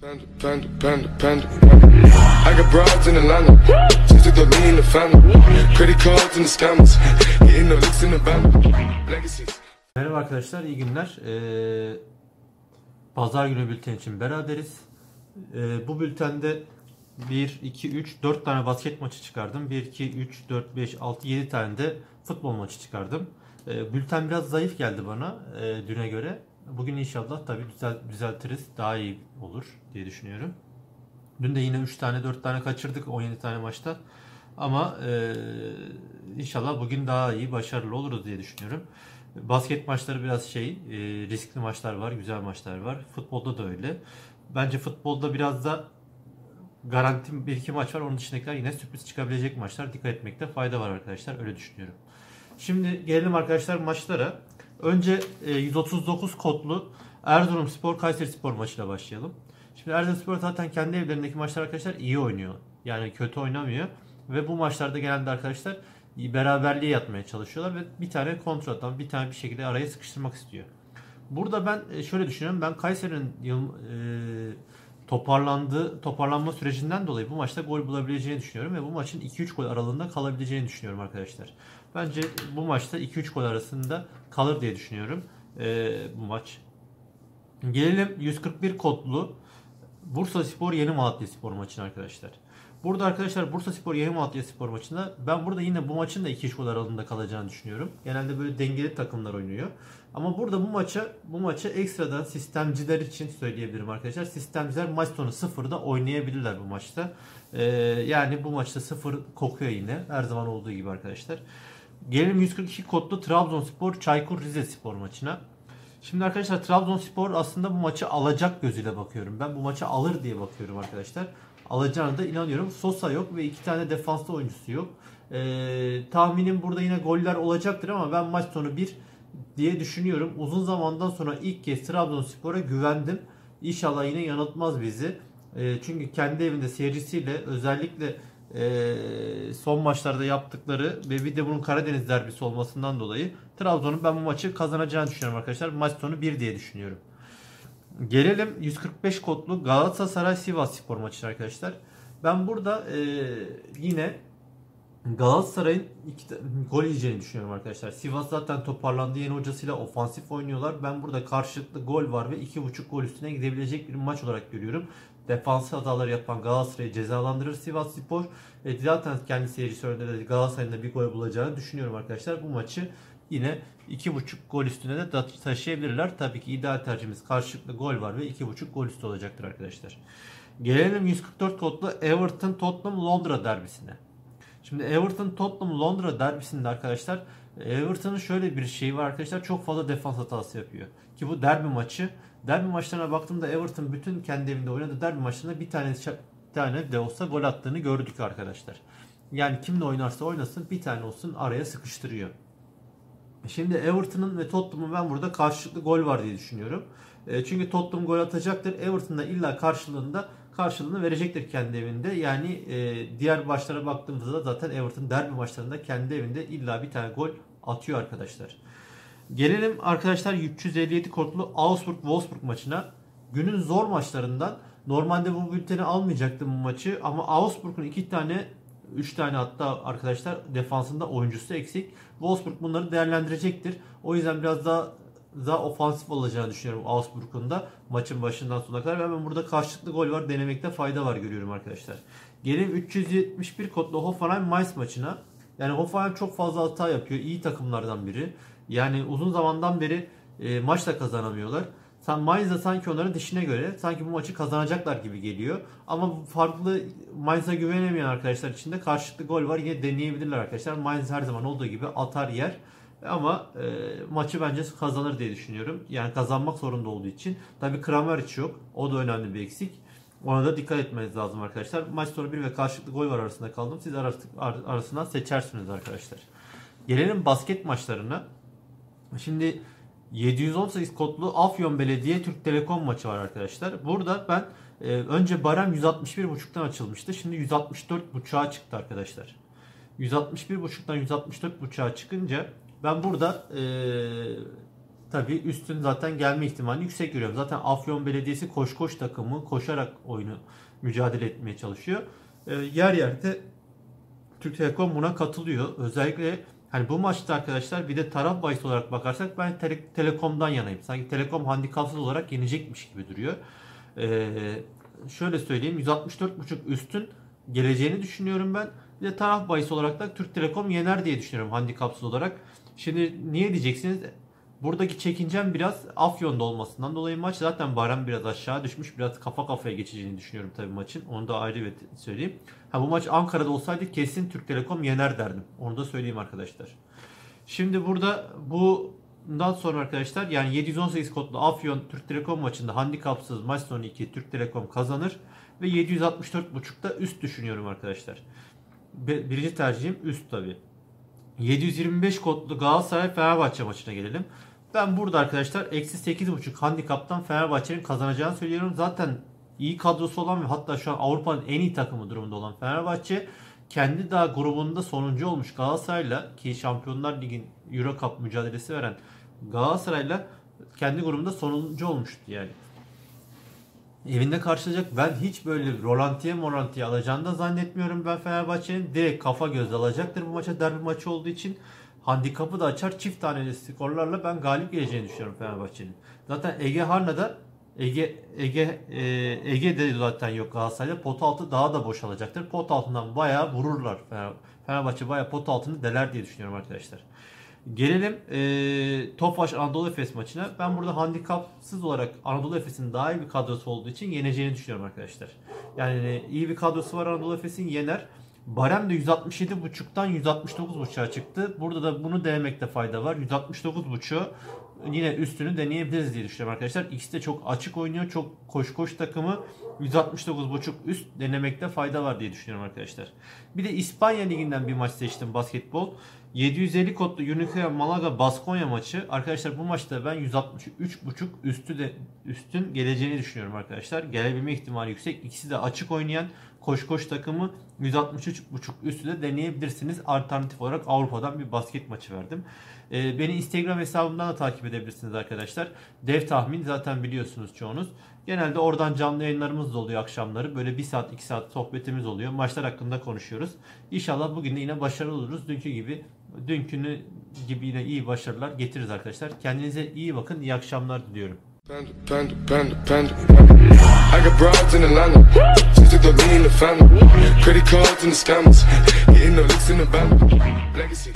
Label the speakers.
Speaker 1: Panda, panda, panda, panda. I got broads in Atlanta. Just took the lean the family. Credit cards and the scammers. Getting the licks in the band. Legacies.
Speaker 2: Merhaba arkadaşlar, iyi günler. Ee, Pazar günü bülten için beraberiz. Ee, bu bültende 1, 2, 3, 4 tane basket maçı çıkardım. 1, 2, 3, 4, 5, 6, 7 tane de futbol maçı çıkardım. Ee, bülten biraz zayıf geldi bana e, düne göre. Bugün inşallah tabii düzel, düzeltiriz. Daha iyi olur diye düşünüyorum. Dün de yine 3 tane 4 tane kaçırdık 17 tane maçta. Ama e, inşallah bugün daha iyi başarılı oluruz diye düşünüyorum. Basket maçları biraz şey e, riskli maçlar var, güzel maçlar var. Futbolda da öyle. Bence futbolda biraz da garanti bir iki maç var. Onun dışındakiler yine sürpriz çıkabilecek maçlar. Dikkat etmekte fayda var arkadaşlar. Öyle düşünüyorum. Şimdi gelelim arkadaşlar maçlara. Önce e, 139 kodlu Erzurum Spor Kayseri Spor maçıyla başlayalım. Şimdi Erzurum Spor zaten kendi evlerindeki maçlar arkadaşlar iyi oynuyor. Yani kötü oynamıyor. Ve bu maçlarda genelde arkadaşlar beraberliğe yatmaya çalışıyorlar ve bir tane kontrattan bir tane bir şekilde araya sıkıştırmak istiyor. Burada ben e, şöyle düşünüyorum. Ben Kayseri'nin e, toparlandığı toparlanma sürecinden dolayı bu maçta gol bulabileceğini düşünüyorum ve bu maçın 2-3 gol aralığında kalabileceğini düşünüyorum arkadaşlar. Bence bu maçta 2-3 gol arasında kalır diye düşünüyorum e, bu maç. Gelelim 141 kodlu Bursa Spor Yeni Malatya Spor maçına arkadaşlar. Burada arkadaşlar Bursa Spor Yeni Malatya Spor maçında ben burada yine bu maçın da 2-3 gol aralığında kalacağını düşünüyorum. Genelde böyle dengeli takımlar oynuyor. Ama burada bu maça bu maça ekstradan sistemciler için söyleyebilirim arkadaşlar. Sistemciler maç sonu sıfırda oynayabilirler bu maçta. Ee, yani bu maçta sıfır kokuyor yine. Her zaman olduğu gibi arkadaşlar. Gelelim 142 kodlu Trabzonspor Çaykur Rizespor maçına. Şimdi arkadaşlar Trabzonspor aslında bu maçı alacak gözüyle bakıyorum. Ben bu maçı alır diye bakıyorum arkadaşlar. Alacağına da inanıyorum. Sosa yok ve iki tane defanslı oyuncusu yok. Ee, tahminim burada yine goller olacaktır ama ben maç sonu bir diye düşünüyorum. Uzun zamandan sonra ilk kez Trabzonspor'a güvendim. İnşallah yine yanıltmaz bizi. E, çünkü kendi evinde seyircisiyle özellikle e, son maçlarda yaptıkları ve bir de bunun Karadeniz derbisi olmasından dolayı Trabzon'un ben bu maçı kazanacağını düşünüyorum arkadaşlar. Maç sonu 1 diye düşünüyorum. Gelelim 145 kodlu Galatasaray Sivas Spor maçı arkadaşlar. Ben burada e, yine Galatasaray'ın iki gol yiyeceğini düşünüyorum arkadaşlar. Sivas zaten toparlandı yeni hocasıyla ofansif oynuyorlar. Ben burada karşılıklı gol var ve 2.5 gol üstüne gidebilecek bir maç olarak görüyorum. Defans hataları yapan Galatasaray'ı cezalandırır Sivas Spor. E, zaten kendi seyircisi önünde de Galatasaray'ın da bir gol bulacağını düşünüyorum arkadaşlar. Bu maçı yine 2.5 gol üstüne de taşıyabilirler. Tabii ki ideal tercihimiz karşılıklı gol var ve 2.5 gol üstü olacaktır arkadaşlar. Gelelim 144 kodlu Everton Tottenham Londra derbisine. Şimdi Everton Tottenham Londra derbisinde arkadaşlar Everton'ın şöyle bir şeyi var arkadaşlar çok fazla defans hatası yapıyor. Ki bu derbi maçı. Derbi maçlarına baktığımda Everton bütün kendi evinde oynadığı derbi maçlarında bir tane bir tane de olsa gol attığını gördük arkadaşlar. Yani kimle oynarsa oynasın bir tane olsun araya sıkıştırıyor. Şimdi Everton'ın ve Tottenham'ın ben burada karşılıklı gol var diye düşünüyorum. Çünkü Tottenham gol atacaktır. Everton da illa karşılığında karşılığını verecektir kendi evinde. Yani e, diğer maçlara baktığımızda da zaten Everton derbi maçlarında kendi evinde illa bir tane gol atıyor arkadaşlar. Gelelim arkadaşlar 357 kortlu Augsburg-Wolfsburg maçına. Günün zor maçlarından normalde bu bülteni almayacaktım bu maçı ama Augsburg'un iki tane 3 tane hatta arkadaşlar defansında oyuncusu eksik. Wolfsburg bunları değerlendirecektir. O yüzden biraz daha daha ofansif olacağını düşünüyorum Augsburg'un da maçın başından sonuna kadar. Ben burada karşılıklı gol var denemekte fayda var görüyorum arkadaşlar. Gelelim 371 kodlu Hoffenheim Mainz maçına. Yani Hoffenheim çok fazla hata yapıyor. İyi takımlardan biri. Yani uzun zamandan beri e, maç da kazanamıyorlar. Sen Mainz'da sanki onların dişine göre sanki bu maçı kazanacaklar gibi geliyor. Ama farklı Mainz'a güvenemeyen arkadaşlar için de karşılıklı gol var. Yine deneyebilirler arkadaşlar. Mainz her zaman olduğu gibi atar yer. Ama e, maçı bence kazanır diye düşünüyorum. Yani kazanmak zorunda olduğu için. Tabi Kramaric yok. O da önemli bir eksik. Ona da dikkat etmeniz lazım arkadaşlar. Maç sonu bir ve karşılıklı gol var arasında kaldım. Siz arasından seçersiniz arkadaşlar. Gelelim basket maçlarına. Şimdi 718 kodlu Afyon Belediye Türk Telekom maçı var arkadaşlar. Burada ben e, önce barem 161.5'tan açılmıştı. Şimdi 164.5'a çıktı arkadaşlar. 161.5'tan 164.5'a çıkınca ben burada e, tabii üstün zaten gelme ihtimali yüksek görüyorum. Zaten Afyon Belediyesi koş koş takımı koşarak oyunu mücadele etmeye çalışıyor. E, yer yerde Türk Telekom buna katılıyor. Özellikle hani bu maçta arkadaşlar bir de taraf bahis olarak bakarsak ben Tele- Telekom'dan yanayım. Sanki Telekom handikapsız olarak yenecekmiş gibi duruyor. Ee, şöyle söyleyeyim 164.5 üstün geleceğini düşünüyorum ben. Bir de taraf bahis olarak da Türk Telekom yener diye düşünüyorum handikapsız olarak. Şimdi niye diyeceksiniz? Buradaki çekincem biraz Afyon'da olmasından dolayı maç zaten Bayram biraz aşağı düşmüş. Biraz kafa kafaya geçeceğini düşünüyorum tabii maçın. Onu da ayrı bir söyleyeyim. Ha bu maç Ankara'da olsaydı kesin Türk Telekom yener derdim. Onu da söyleyeyim arkadaşlar. Şimdi burada bundan sonra arkadaşlar yani 718 kodlu Afyon Türk Telekom maçında handikapsız maç sonu 2 Türk Telekom kazanır ve 764.5'da üst düşünüyorum arkadaşlar. Birinci tercihim üst tabi. 725 kodlu Galatasaray Fenerbahçe maçına gelelim. Ben burada arkadaşlar eksi 8.5 handikaptan Fenerbahçe'nin kazanacağını söylüyorum. Zaten iyi kadrosu olan ve hatta şu an Avrupa'nın en iyi takımı durumda olan Fenerbahçe kendi daha grubunda sonuncu olmuş Galatasaray'la ki Şampiyonlar Ligi'nin Euro Cup mücadelesi veren Galatasaray'la kendi grubunda sonuncu olmuştu yani. Evinde karşılayacak. Ben hiç böyle rolantiye morantiye alacağını da zannetmiyorum ben Fenerbahçe'nin. Direkt kafa göz alacaktır bu maça derbi maçı olduğu için. Handikapı da açar çift taneli skorlarla ben galip geleceğini düşünüyorum Fenerbahçe'nin. Zaten Ege Harna'da Ege Ege e, Ege'de zaten yok Galatasaray'da. Pot altı daha da boşalacaktır. Pot altından bayağı vururlar. Fener- Fenerbahçe bayağı pot altını deler diye düşünüyorum arkadaşlar. Gelelim e, Tofaş Anadolu Efes maçına. Ben burada handikapsız olarak Anadolu Efes'in daha iyi bir kadrosu olduğu için yeneceğini düşünüyorum arkadaşlar. Yani iyi bir kadrosu var Anadolu Efes'in yener. Barem de 167.5'tan 169.5'a çıktı. Burada da bunu denemekte fayda var. 169.5'u yine üstünü deneyebiliriz diye düşünüyorum arkadaşlar. İkisi de çok açık oynuyor. Çok koş koş takımı 169.5 üst denemekte fayda var diye düşünüyorum arkadaşlar. Bir de İspanya Ligi'nden bir maç seçtim basketbol. 750 kodlu Unicaja Malaga Baskonya maçı. Arkadaşlar bu maçta ben 163.5 üstü de üstün geleceğini düşünüyorum arkadaşlar. Gelebilme ihtimali yüksek. İkisi de açık oynayan koş koş takımı 163.5 üstü de deneyebilirsiniz. Alternatif olarak Avrupa'dan bir basket maçı verdim. Ee, beni Instagram hesabımdan da takip edebilirsiniz arkadaşlar. Dev tahmin zaten biliyorsunuz çoğunuz. Genelde oradan canlı yayınlarımız da oluyor akşamları. Böyle 1 saat 2 saat sohbetimiz oluyor. Maçlar hakkında konuşuyoruz. İnşallah bugün de yine başarılı oluruz. Dünkü gibi dünkünü gibi yine iyi başarılar getiririz arkadaşlar. Kendinize iyi bakın. İyi akşamlar diliyorum.
Speaker 1: Legacy.